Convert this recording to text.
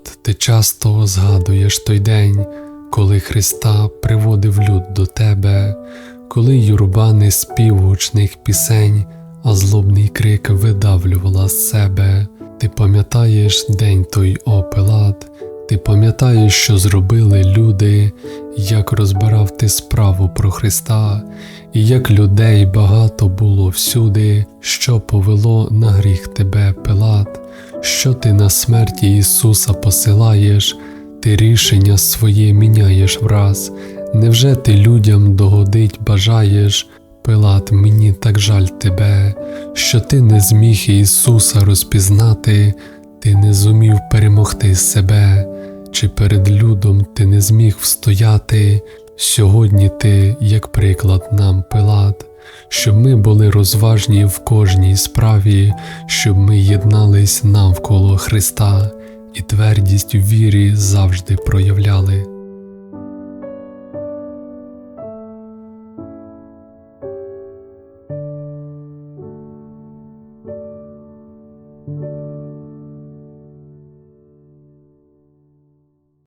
Пилат, ти часто згадуєш той день, коли Христа приводив люд до тебе, коли юрба не спів гучних пісень, а злобний крик видавлювала з себе. Ти пам'ятаєш день той, о Пилат, ти пам'ятаєш, що зробили люди, як розбирав ти справу про Христа, і як людей багато було всюди, що повело на гріх тебе, Пилат, що ти на смерті Ісуса посилаєш, ти рішення своє міняєш враз. Невже ти людям догодить бажаєш? Пилат, мені так жаль тебе, що ти не зміг Ісуса розпізнати, ти не зумів перемогти себе, чи перед людом ти не зміг встояти. Сьогодні ти, як приклад нам, Пилат, щоб ми були розважні в кожній справі, щоб ми єднались навколо Христа і твердість у вірі завжди проявляли.